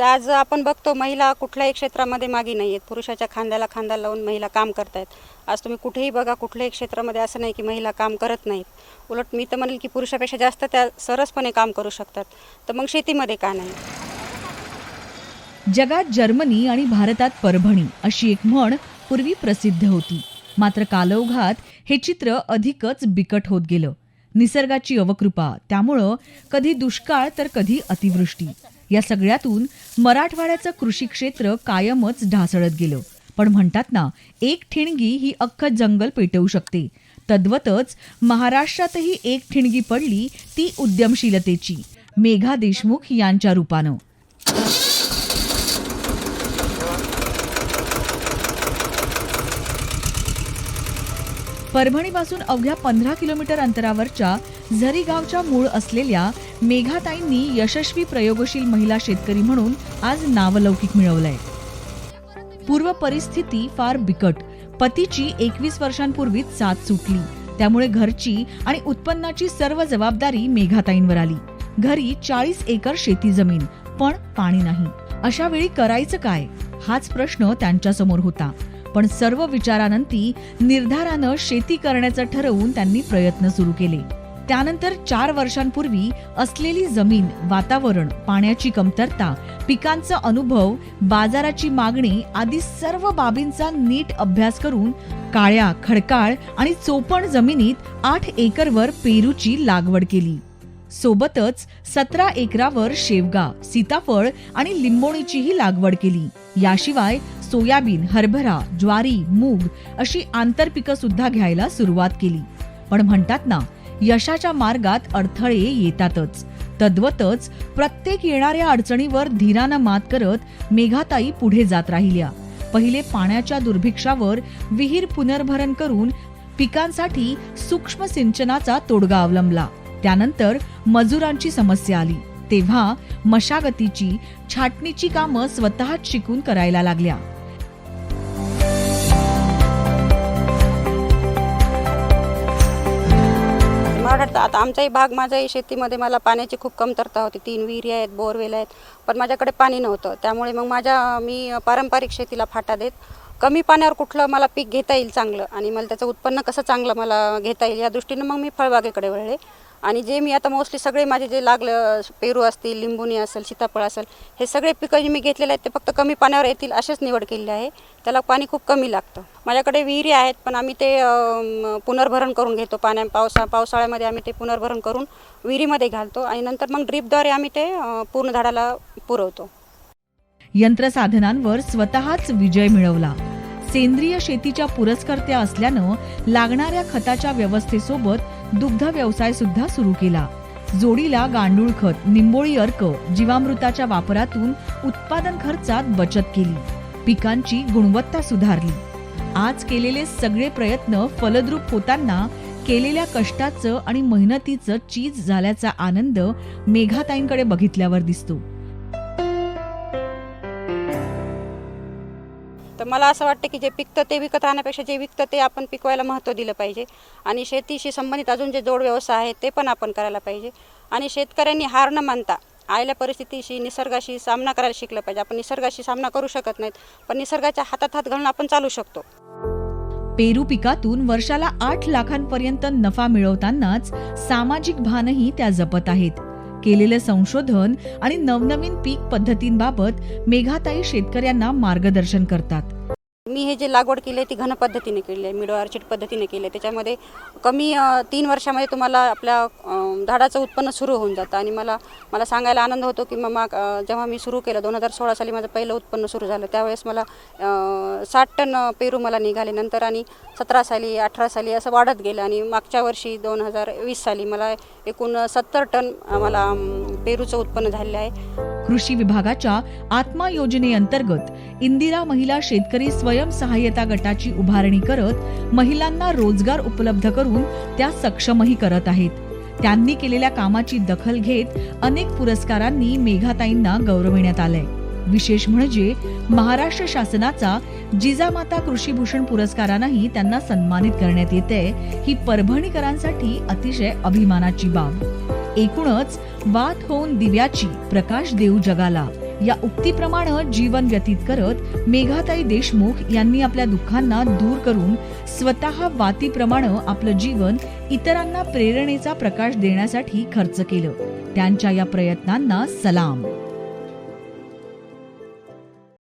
तर आज आपण बघतो महिला कुठल्याही क्षेत्रामध्ये मागे नाही आहेत. पुरुषाच्या खांद्याला खांदा लावून महिला काम करतायत. आज तुम्ही कुठेही बघा कुठल्याही क्षेत्रामध्ये असं नाही की महिला काम करत नाहीत. उलट मी तर म्हणेल की पुरुषापेक्षा जास्त त्या सरसपणे काम करू शकतात. तर मग शेतीमध्ये का नाही? जगात जर्मनी आणि भारतात परभणी अशी एक म्हण पूर्वी प्रसिद्ध होती. मात्र कालौघात हे चित्र अधिकच बिकट होत गेलं. निसर्गाची अवकृपा त्यामुळं कधी दुष्काळ तर कधी अतिवृष्टी. या सगळ्यातून मराठवाड्याचं कृषी क्षेत्र कायमच ढासळत गेलं. पण म्हणतात ना एक ठिणगी ही अख्खं जंगल पेटवू शकते. तद्वतच महाराष्ट्रातही एक ठिणगी पडली ती उद्यमशीलतेची मेघा देशमुख यांच्या रूपानं. परभणीपासून अवघ्या पंधरा किलोमीटर अंतरावरच्या झरी गावच्या मूळ असलेल्या मेघाताईंनी यशस्वी प्रयोगशील महिला शेतकरी म्हणून आज नावलौकिक मिळवलंय. पूर्व परिस्थिती फार बिकट. पतीची एकवीस वर्षांपूर्वीच साथ सुटली. त्यामुळे घरची आणि उत्पन्नाची सर्व जबाबदारी मेघाताईंवर आली. घरी चाळीस एकर शेती जमीन पण पाणी नाही. अशा वेळी करायचं काय? हाच प्रश्न त्यांच्यासमोर होता. पण सर्व विचारानंती निर्धारानं शेती करण्याचं ठरवून त्यांनी प्रयत्न सुरू केले. त्यानंतर चार वर्षांपूर्वी असलेली जमीन वातावरण पाण्याची कमतरता पिकांचा अनुभव बाजाराची मागणी आदी सर्व बाबींचा नीट अभ्यास करून काळ्या खडकाळ आणि चोपण जमिनीत आठ एकरवर पेरूची लागवड केली. सोबतच सतरा एकरावर शेवगा सीताफळ आणि लिंबोणीचीही लागवड केली. याशिवाय सोयाबीन हरभरा ज्वारी मूग अशी आंतरपिकं सुद्धा घ्यायला सुरुवात केली. पण म्हणतात ना यशाच्या मार्गात अडथळे येतातच. तद्वतच प्रत्येक येणाऱ्या अडचणीवर धीरानं मात करत मेघाताई पुढे जात राहिल्या. पहिले पाण्याच्या दुर्भिक्षावर विहीर पुनर्भरण करून पिकांसाठी सूक्ष्म सिंचनाचा तोडगा अवलंबला. त्यानंतर मजुरांची समस्या आली. तेव्हा मशागतीची छाटणीची कामं स्वतःच शिकून करायला लागल्या. आता आता आमचाही भाग माझ्याही शेतीमध्ये मला पाण्याची खूप कमतरता होती. तीन विहिरी आहेत बोरवेल आहेत पण माझ्याकडे पाणी नव्हतं. त्यामुळे मग माझ्या मी पारंपरिक शेतीला फाटा देत कमी पाण्यावर कुठलं मला पीक घेता येईल चांगलं आणि मला त्याचं उत्पन्न कसं चांगलं मला घेता येईल या दृष्टीनं मग मी फळबागेकडे वळले. आणि जे मी आता मोस्टली सगळे माझे जे लागलं पेरू असतील लिंबुनी असेल सीताफळ असेल हे सगळे पिकं जे मी घेतलेले आहेत ते फक्त कमी पाण्यावर येतील असेच निवड केलेली आहे. त्याला पाणी खूप कमी लागतं. माझ्याकडे विहिरी आहेत पण आम्ही ते पुनर्भरण करून घेतो पाण्या पावसा पावसाळ्यामध्ये आम्ही ते पुनर्भरण करून विहिरीमध्ये घालतो आणि नंतर मग ड्रीपद्वारे आम्ही ते पूर्ण झाडाला पुरवतो. यंत्रसाधनांवर स्वतःच विजय मिळवला. सेंद्रिय शेतीच्या पुरस्कर्त्या असल्यानं लागणाऱ्या खताच्या व्यवस्थेसोबत दुग्ध व्यवसाय सुद्धा सुरू केला. जोडीला गांडूळ खत निंबोळी अर्क जीवामृताच्या वापरातून उत्पादन खर्चात बचत केली. पिकांची गुणवत्ता सुधारली. आज केलेले सगळे प्रयत्न फलद्रूप होताना केलेल्या कष्टाचं आणि मेहनतीचं चीज झाल्याचा आनंद मेघाताईंकडे बघितल्यावर दिसतो. तर मला असं वाटतं की जे पिकतं ते विकत राहण्यापेक्षा जे विकतं ते आपण पिकवायला महत्त्व दिलं पाहिजे. आणि शेतीशी संबंधित अजून जे जोड व्यवसाय आहेत ते पण आपण करायला पाहिजे. आणि शेतकऱ्यांनी हार न मानता आयल्या परिस्थितीशी निसर्गाशी सामना करायला शिकलं पाहिजे. आपण निसर्गाशी सामना करू शकत नाहीत पण निसर्गाच्या हातात हात घालून आपण चालू शकतो. पेरू पिकातून वर्षाला आठ लाखांपर्यंत नफा मिळवतानाच सामाजिक भानही त्या जपत आहेत. केलेलं संशोधन आणि नवनवीन पीक पद्धतींबाबत मेघाताई शेतकऱ्यांना मार्गदर्शन करतात. मी हे जे लागवड केली आहे ती घन पद्धतीने केली आहे मिडो आर्चिड पद्धतीने केली आहे. त्याच्यामध्ये कमी तीन वर्षामध्ये तुम्हाला आपल्या झाडाचं उत्पन्न सुरू होऊन जातं. आणि मला मला सांगायला आनंद होतो की मग जेव्हा मी सुरू केलं दोन हजार सोळा साली माझं पहिलं उत्पन्न सुरू झालं त्यावेळेस मला साठ टन पेरू मला निघाले. नंतर आणि सतरा साली अठरा साली असं वाढत गेलं. आणि मागच्या वर्षी दोन हजार वीस साली मला एकूण सत्तर टन मला पेरूचं उत्पन्न झालेलं आहे. कृषी विभागाच्या आत्मा योजनेअंतर्गत इंदिरा महिला शेतकरी स्वयंसहाय्यता गटाची उभारणी करत महिलांना रोजगार उपलब्ध करून त्या सक्षमही करत आहेत. त्यांनी केलेल्या कामाची दखल घेत अनेक पुरस्कारांनी मेघाताईंना गौरविण्यात आलंय. विशेष म्हणजे महाराष्ट्र शासनाचा जिजामाता कृषीभूषण पुरस्कारानंही त्यांना सन्मानित करण्यात येते ही परभणीकरांसाठी अतिशय अभिमानाची बाब. एकूणच वात होऊन दिव्याची प्रकाश देऊ जगाला. या उक्तीप्रमाणे जीवन व्यतीत करत मेघाताई देशमुख यांनी आपल्या दुःखांना दूर करून स्वतः वातीप्रमाणे आपलं जीवन इतरांना प्रेरणेचा प्रकाश देण्यासाठी खर्च केलं. त्यांच्या या प्रयत्नांना सलाम.